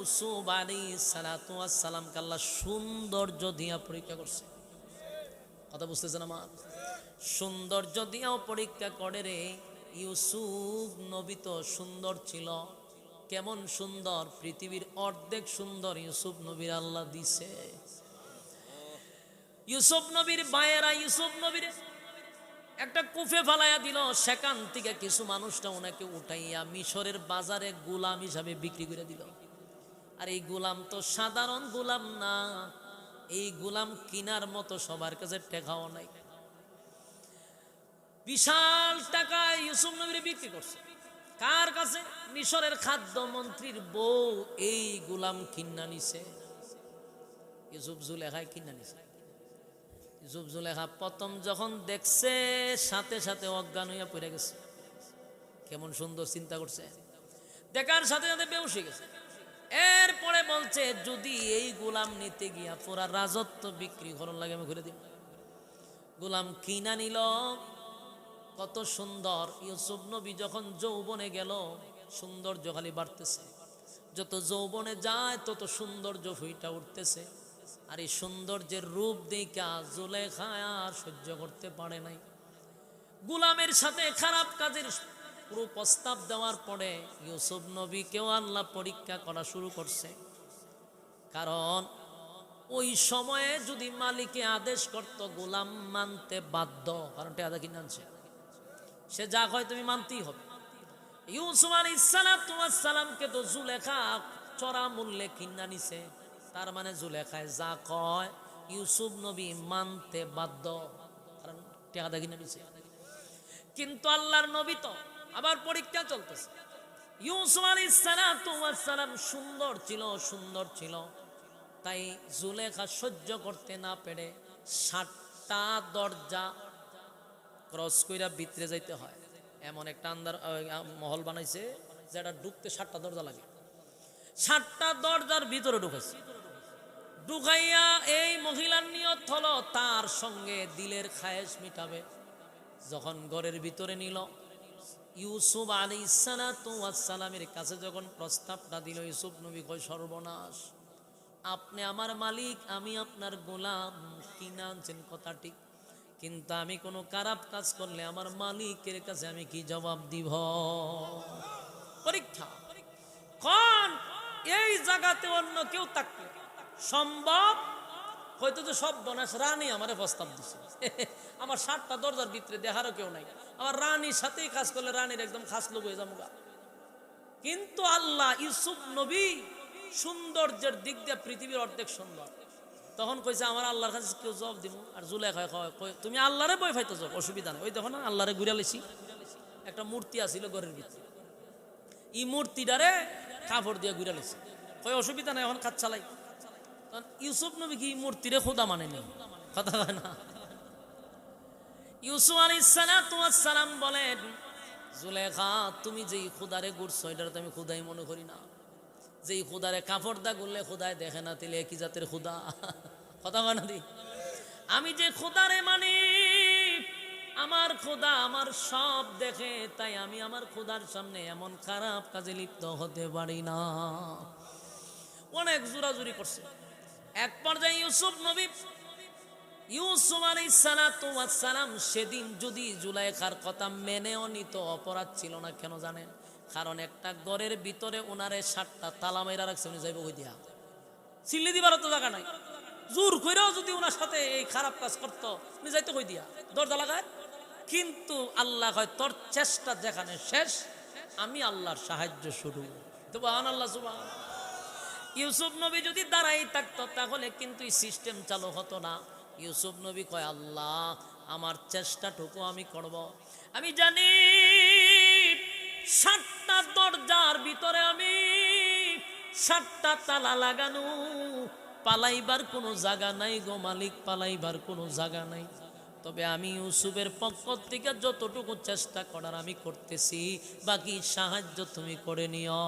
ইউসুফ আলী সালাতামকে আল্লাহ সৌন্দর্য দিয়া পরীক্ষা করছে। কথা বুঝতেছেন আমার? সৌন্দর্য দিয়াও পরীক্ষা করে রে। ইউসুফ নবী তো সুন্দর ছিল। কেমন সুন্দর? পৃথিবীর অর্ধেক সুন্দর ইউসুফ নবীর আল্লাহ দিছে। ইউসুফ নবীর বায়েরা ইউসুফ নবীর একটা কুফে ফালাইয়া দিল। সেখান থেকে কিছু মানুষটা ওনাকে উঠাইয়া মিশরের বাজারে গোলাম হিসাবে বিক্রি করে দিল। আর এই গোলাম তো সাধারণ গোলাম না। এই গোলাম কিনার মতো সবার কাছে টেকাও নাই। বিশাল টাকা ইউসুফ নবীরে বিক্রি করছে। কার কাছে? মিশরের খাদ্য মন্ত্রীর বউ এই গোলাম কিন্না নিছে। ইউসুফ জুলেখায় কিন্না নিছে। ইউসুফ জুলেখা প্রথম যখন দেখছে, সাথে সাথে অজ্ঞান হইয়া পড়ে গেছে। কেমন সুন্দর চিন্তা করছে। দেখার সাথে সাথে বেউসে গেছে। এরপরে বলছে, যদি এই গোলাম নিতে গিয়া পুরা রাজত্ব বিক্রি করার লাগে আমি ঘুরে দিব গোলাম কিনা নিল, কত সুন্দর। ইউসুফ নবী যখন যৌবনে গেল, সৌন্দর্য খালি বাড়তেছে। যত যৌবনে যায়, তত সৌন্দর্য ফুইটা উঠতেছে। আর এই সৌন্দর্যের রূপ দেখা জুলেখা আর সহ্য করতে পারে নাই। গুলামের সাথে খারাপ কাজের পুরো প্রস্তাব দেওয়ার পরে ইউসুফ নবীকেও আল্লাহ পরীক্ষা করা শুরু করছে। কারণ ওই সময়ে যদি মালিকে আদেশ করত, গোলাম মানতে বাধ্য কারণ টেয়াদা কিনে আনছে সে যা হয় তুমি মানতেই হবে। ইউসুফ আলী ইসালাম তোমার সালামকে তো জুলেখা চড়া মূল্যে কিনা নিছে। তার মানে জুলেখায় যা কয়, ইউসুফ নবী মানতে বাধ্য কারণ টেকাদা কিনে নিছে কিন্তু আল্লাহর নবী তো আবার পরীক্ষা চলতেছে। ইউসুফ আলী সালাম সুন্দর ছিল সুন্দর ছিল। তাই জুলেখা সহ্য করতে না পেরে সাতটা দরজা ক্রস কইরা ভিতরে যাইতে হয়। এমন একটা আন্দার মহল বানাইছে যেটা ঢুকতে সাতটা দরজা লাগে। সাতটা দরজার ভিতরে ঢুকাইছে ঢুকাইয়া এই মহিলার নিয়ত হলো তার সঙ্গে দিলের খায়েশ মিটাবে। যখন ঘরের ভিতরে নিল ইউসুফ আলী সালামের কাছে যখন প্রস্তাবটা দিল, ইউসুফ নবী কয়, সর্বনাশ। আপনি আমার মালিক, আমি আপনার গোলাম। কিনা আনছেন ঠিক কিন্তু আমি কোনো খারাপ কাজ করলে আমার মালিকের কাছে আমি কি জবাব দিব? পরীক্ষা। কোন এই জায়গাতে অন্য কেউ থাকলে সম্ভব? হয়তো তো সব বনাস রানী আমার প্রস্তাব দিছে। আমার সাতটা দরজার ভিতরে দেখারও কেউ নাই। আমার রানীর সাথেই কাজ করলে রানীর একদম খাস লোক হয়ে যাব। কিন্তু আল্লাহ ইউসুফ নবী সৌন্দর্যের দিক দিয়ে পৃথিবীর অর্ধেক সুন্দর। তখন কইছে আমার আল্লাহর কাছে কেউ জব দিব? আর জুলাই কয়, তুমি আল্লাহরে বই ফাইতে জব অসুবিধা নেই। ওই দেখো না আল্লাহরে ঘুরে লেছি একটা মূর্তি আছিল ঘরের ভিতরে। এই মূর্তিটারে কাপড় দিয়ে ঘুরে লেছি কয় অসুবিধা নাই এখন কাজ চালাই। তখন ইউসুফ নবী কি মূর্তিরে খোদা মানে নেই কথা হয় না। সালাম বলেন জুলেখা তুমি যেই খুদারে গুড়ছো, এটার তো আমি খুদাই মনে করি না। যেই খুদারে কাপড় দা খুদায় দেখে না তিলে জাতের খুদা কথা দি? আমি যে খুদারে মানি আমার খোদা আমার সব দেখে, তাই আমি আমার খোদার সামনে এমন খারাপ কাজে লিপ্ত হতে পারি না। অনেক জোরাজুরি করছে। এক পর্যায়ে ইউসুফ নবী ইউসুফ আলী সালাম সেদিন যদি জুলাইখার কথা মেনেও নিত, অপরাধ ছিল না, কেন জানেন কারণ একটা ঘরের ভিতরে ওনারে সাতটা তালা মাইরা রাখছে, উনি যাইব কই দিয়া? চিল্লি দিবার তো জায়গা নাই। জোর কইরাও যদি ওনার সাথে এই খারাপ কাজ করতো, উনি যাইতে কই দিয়া? দরজা লাগায়? কিন্তু আল্লাহ হয় তোর চেষ্টা যেখানে শেষ, আমি আল্লাহর সাহায্য শুরু। দেবো আল্লাহ ইউসুফ নবী যদি দাঁড়াই থাকতো, তাহলে কিন্তু সিস্টেম চালু হতো না। ইউসুফ নবী কয়, আল্লাহ, আমার চেষ্টাটুকু আমি করব। আমি জানি সাতটা দরজার ভিতরে আমি সাতটা তালা লাগানো, পালাইবার কোনো জায়গা নাই গো মালিক, পালাইবার কোনো জায়গা নাই। তবে আমি ইউসুফের পক্ষ থেকে যতটুকু চেষ্টা করার আমি করতেছি, বাকি সাহায্য তুমি করে নিও।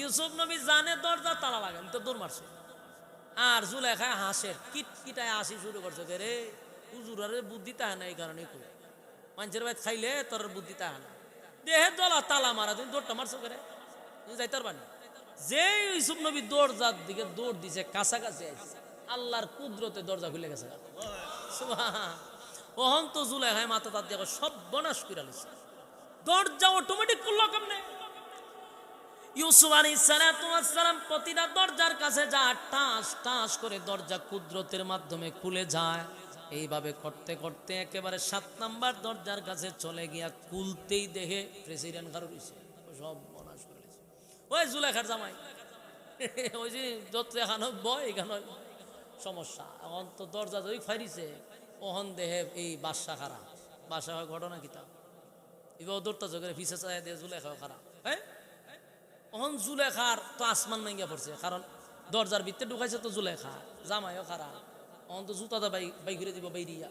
ইউসুফ নবী জানে দরজা তালা লাগান তো মারছে। আর জুলেখায় হাসে। কিট কিটায় আসি শুরু করছে রে হুজুরের বুদ্ধি তাহে না এই কারণে কই। মানুষের ভাই খাইলে তোর বুদ্ধি তাহে না দেহে দলা তালা মারা, তুমি দৌড়টা মারছো করে? তুমি যাইতে পারবা না? যে ইউসুফ নবী দরজার দিকে দৌড় দিছে, কাছাকাছি আইছে। আল্লাহর কুদরতে দরজা খুলে গেছে। সুবহান। ওহন তো জুলেখায় মাথা তার দেখো সব বনাশ করে দরজা অটোমেটিক করল কেমনে? ইউসুফ আলী সালাম প্রতিটা দরজার কাছে যা টাস টাস করে দরজা কুদরতের মাধ্যমে খুলে যায়। এইভাবে করতে করতে একেবারে সাত নাম্বার দরজার কাছে চলে গিয়া খুলতেই দেখে প্রেসিডেন্ট কারও সব বনাশ করে ওই জুলেখার জামাই। ওই যে যত এখানে বয় এখানে সমস্যা। এখন তো দরজা যদি ফাইরিছে। ওহন দেহে এই বাদশা বাসা হয় ঘটনা কিতা এবার দৌড়তা জোগাড়ে ফিসে চাই দিয়ে জুলেখা খারাপ। হ্যাঁ? অহন জুলেখার তো আসমান নাঙ্গিয়া পড়ছে, কারণ দরজার ভিতরে ঢুকাইছে তো জুলেখা। জামাইও খারাপ। অহন তো জুতাটা বাই বাই ঘুরে দিব বাইরিয়া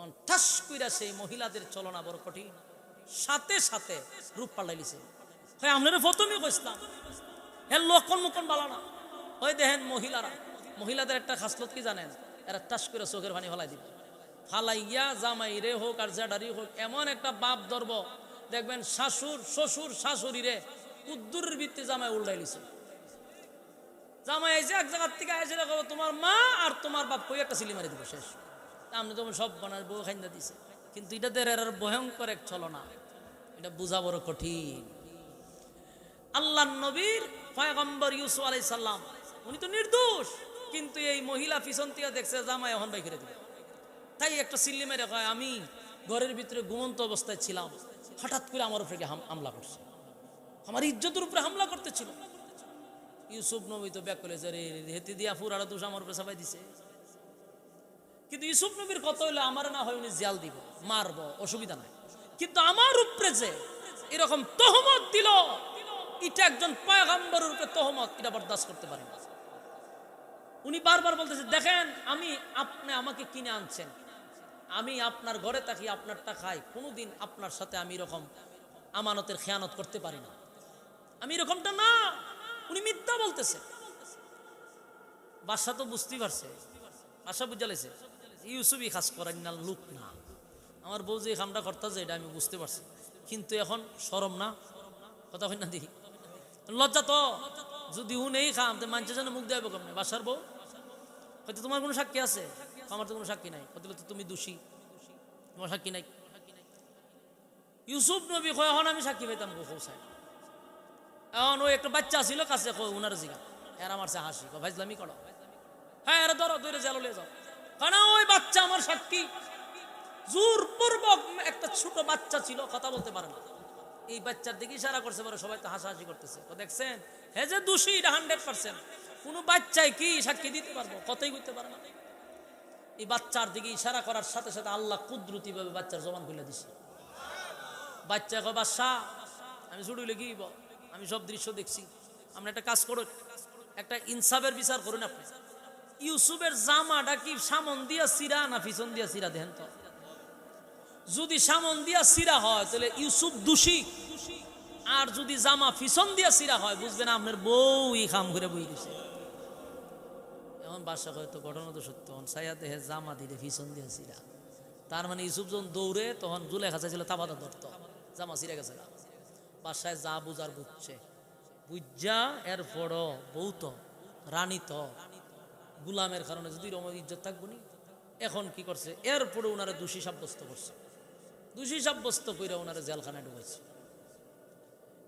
অন ঠাস কইরা সেই মহিলাদের চলনা বড় কঠিন। সাথে সাথে রূপ পাল্টাইলিছে হয় আপনারা প্রথমে কইসলাম হ্যাঁ লক্ষণ মুখন বালা না। ওই দেখেন মহিলারা, মহিলাদের একটা খাসলত কি জানেন? এরা টাস করে চোখের পানি ফলাই দিবে। ফালাইয়া জামাই রে হোক আর জেডারি হোক, এমন একটা বাপ ধরব। দেখবেন শাশুর শ্বশুর শাশুড়ি রে উদ্দুরের ভিত্তি জামাই উল্টাই লিছে জামাই আইছে, এক জায়গার থেকে আইসে দেখো তোমার মা আর তোমার বাপ কই একটা সিলি মারি দিব, শেষ। আপনি তখন সব বানার বউ খাইন্দা দিছে। কিন্তু এটা দের ভয়ঙ্কর এক ছলনা। এটা বোঝা বড় কঠিন। আল্লাহ নবীর পয়গম্বর ইউসুফ আলাই সাল্লাম উনি তো নির্দোষ, কিন্তু এই মহিলা পিছন থেকে দেখছে জামাই এখন বাই করে দিবে। তাই একটা সিল্লি মেরে কয়, আমি ঘরের ভিতরে ঘুমন্ত অবস্থায় ছিলাম, হঠাৎ করে আমার উপরে হামলা করছে। আমার ইজ্জতের উপরে হামলা করতেছিল। ইউসুফ নবী তো ব্যাক করেছে রে হেতে দিয়া ফুরারা দোষ আমার উপরে সবাই দিছে। কিন্তু ইউসুফ নবীর কত হইলে, আমার না হয় উনি জিয়াল দিব, মারব, অসুবিধা নাই। কিন্তু আমার উপরে যে এরকম তহমত দিল, এটা একজন পয়গাম্বরের উপরে তহমত, এটা বরদাস্ত করতে পারে না। উনি বারবার বলতেছে, দেখেন, আমি আপনি আমাকে কিনে আনছেন। আমি আপনার ঘরে থাকি, আপনারটা খাই। কোনোদিন আপনার সাথে আমি এরকম আমানতের খেয়ানত করতে পারি না। আমি এরকমটা না। উনি মিথ্যা বলতেছে। বাসা তো বুঝতেই পারছে। বাসা বুঝালেছে ইউসুফই খাস করেন না লুক না। আমার বউ যে খামটা করতেছে, এটা আমি বুঝতে পারছি। কিন্তু এখন সরম না। কথা হয় না দেখি। লজ্জা তো। যদি উ নেই খাম, তো মানুষের জন্য মুখ দেবে কেমনে? বাসার বউ? হয়তো তোমার কোনো সাক্ষী আছে? আমার তো কোনো সাক্ষী নাই। হয়তো তো তুমি দোষী। তোমার সাক্ষী নাই। ইউসুফ নবী কয়, এখন আমি সাক্ষী পাইতাম গো খোসায় এখন ওই একটা বাচ্চা ছিল কাছে উনার জিগা। আমার মারছে হাসি ভাইজলামি করো। হ্যাঁ এরা ধরো, ধরে জেলো লিয়ে যাও। কারণ ওই বাচ্চা আমার সাক্ষী। জোরপূর্বক একটা ছোট বাচ্চা ছিল, কথা বলতে পারে না। এই বাচ্চার দিকে ইশারা করছে পরে সবাই তো হাসাহাসি করতেছে। দেখছেন, হে যে দোষী, এটা হান্ড্রেড পার্সেন্ট কোনো বাচ্চাই কি সাক্ষী দিতে পারব? কতই করতে পারে না। এই বাচ্চার দিকে ইশারা করার সাথে সাথে আল্লাহ কুদরতি ভাবে বাচ্চার জবান খুলে দিছে। বাচ্চা কয় বাচ্চা আমি ছুটি কি বল? আমি সব দৃশ্য দেখছি। আপনি একটা কাজ করুন একটা ইনসাফের বিচার করুন আপনি। ইউসুফের জামাটা কি সামন দিয়া সিরা না পিছন দিয়া সিরা দেন তো? যদি সামন দিয়া সিরা হয়, তাহলে ইউসুফ দোষী। আর যদি জামা পিছন দিয়া সিরা হয়, বুঝবেন আপনার বউ ই খাম করে বই গেছে এখন বাসা হয়তো ঘটনা তো সত্য। হন সাইয়া দেহে জামা দিলে পিছন দিয়া সিরা। তার মানে ইউসুফ যখন দৌড়ে, তখন জুলেখা চাইছিল তাবাদা ধরতো। জামা সিরে গেছে গা। বাসায় যা বুঝার বুঝছে। বুঝা এর পড় বউ তো রানী তো। গুলামের কারণে যদি রমর ইজ্জত থাকব নি, এখন কি করছে? এরপরে ওনারা দোষী সাব্যস্ত করছে। দোষী সাব্যস্ত করে ওনারা জেলখানায় ঢুকেছে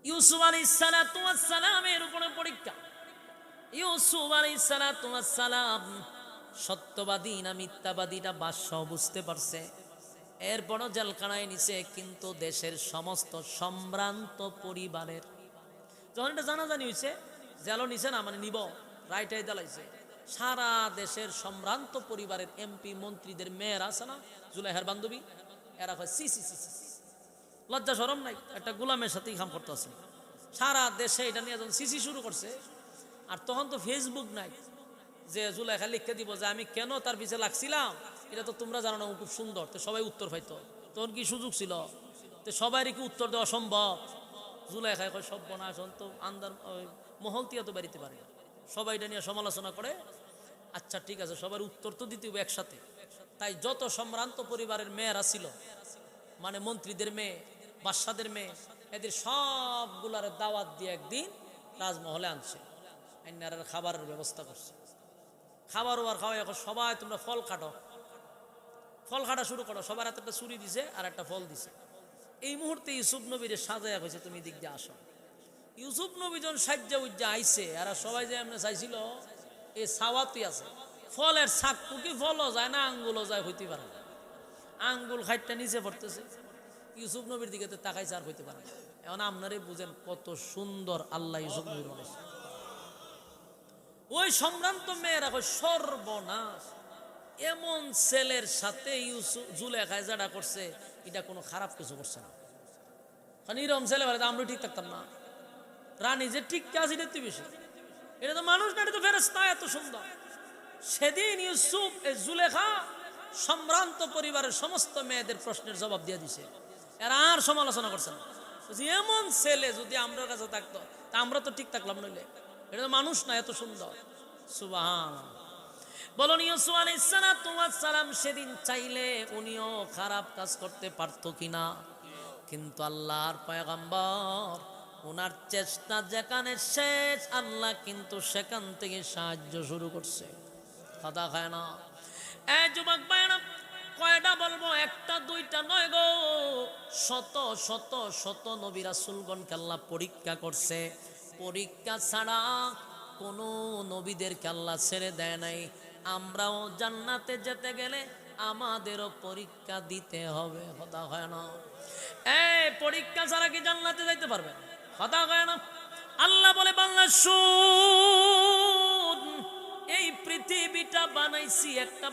ইউসুফ আলী সালামের উপরে পরীক্ষা। ইউসুফ আলী সালাম সত্যবাদী না মিথ্যাবাদীটা বাদশাহ বুঝতে পারছে। এরপরও জেলখানায় নিছে, কিন্তু দেশের সমস্ত সম্ভ্রান্ত পরিবারের। যখন এটা জানাজানি হয়েছে জেলও নিছে না মানে নিব রাইটাই জ্বালাইছে সারা দেশের সম্ভ্রান্ত পরিবারের এমপি, মন্ত্রীদের মেয়েরা আছে না, জুলাইহার বান্ধবী, এরা হয় সি সি সি সি। লজ্জা সরম নাই, একটা গোলামের সাথেই কাম করতে আছে। সারা দেশে এটা নিয়ে যখন সিসি শুরু করছে, আর তখন তো ফেসবুক নাই, যে জুলাইখা লিখতে দিব যে আমি কেন তার পিছে লাগছিলাম? এটা তো তোমরা জানো না খুব সুন্দর। তো সবাই উত্তর পাইতো। তখন কি সুযোগ ছিল? তো সবারই কি উত্তর দেওয়া সম্ভব? জুলাইখায় কয় সব বনা তো আন্দার মহল তিয়া তো বাড়িতে পারে সবাই এটা নিয়ে সমালোচনা করে। আচ্ছা ঠিক আছে, সবার উত্তর তো দিতে হবে একসাথে। তাই যত সম্ভ্রান্ত পরিবারের মেয়েরা ছিল মানে মন্ত্রীদের মেয়ে, বাদশাদের মেয়ে, এদের সবগুলার দাওয়াত দিয়ে একদিন রাজমহলে আনছে। আইনার খাবারের ব্যবস্থা করছে। খাবার ওয়ার খাওয়া এখন সবাই তোমরা ফল কাটো ফল খাটা শুরু করো। সবার হাতে একটা ছুরি দিছে আর একটা ফল দিছে। এই মুহূর্তে ইউসুফ নবীর সাজায়া হয়েছে তুমি দিক দিয়ে আসো। ইউসুফ নবী যখন সাজ্জা উজ্জা আইছে আর সবাই যে এমনি চাইছিল এই সাওয়াতি আছে। ফলের শাক কি ফলও যায় না, আঙ্গুলও যায়, হইতে পারে না। আঙ্গুল খাইটটা নিচে পড়তেছে। ইউসুফ নবীর দিকে তো তাকাইছে আর হইতে পারে না। এখন আপনারাই বুঝেন কত সুন্দর আল্লাহ ইউসুফ নবীর ওই সম্ভ্রান্ত মেয়েরা সর্বনাশ। এমন ছেলের সাথে ইউসুফ জুলেখায় যারা করছে, এটা কোনো খারাপ কিছু করছে না। কারণ এরকম ছেলে বলে আমরা ঠিক থাকতাম না। রানী যে ঠিক কাজ এটা তো বেশি। এটা তো মানুষ না, এটা তো ফেরেস্তা এত সুন্দর। সেদিন ইউসুফ এ জুলেখা সম্ভ্রান্ত পরিবারের সমস্ত মেয়েদের প্রশ্নের জবাব দিয়ে দিছে। এরা আর সমালোচনা করছে না। এমন ছেলে যদি আমরা কাছে থাকতো, তা আমরা তো ঠিক থাকলাম নইলে। এটা তো মানুষ না, এত সুন্দর। সুবাহ বলুন, ইউসুফ সালাম সেদিন চাইলে উনিও খারাপ কাজ করতে পারতো কিনা? কিন্তু আল্লাহর পয়গাম্বর ওনার চেষ্টা যেখানে শেষ, আল্লাহ কিন্তু সেখান থেকে সাহায্য শুরু করছে। কথা খায় না? এ যুবক ভাইরা কয়টা বলব? একটা, দুইটা নয় গো। শত শত শত নবী রাসূলগণকে আল্লাহ পরীক্ষা করছে। পরীক্ষা ছাড়া কোনো নবীদেরকে আল্লাহ ছেড়ে দেয় নাই। আমরাও জান্নাতে যেতে গেলে আমাদেরও পরীক্ষা দিতে হবে, হতা হয় না। এই পরীক্ষা ছাড়া কি জান্নাতে যাইতে পারবে? হতা হয় না। আল্লাহ বলে বাংলা সু এই পৃথিবীটা বানাইছি একটা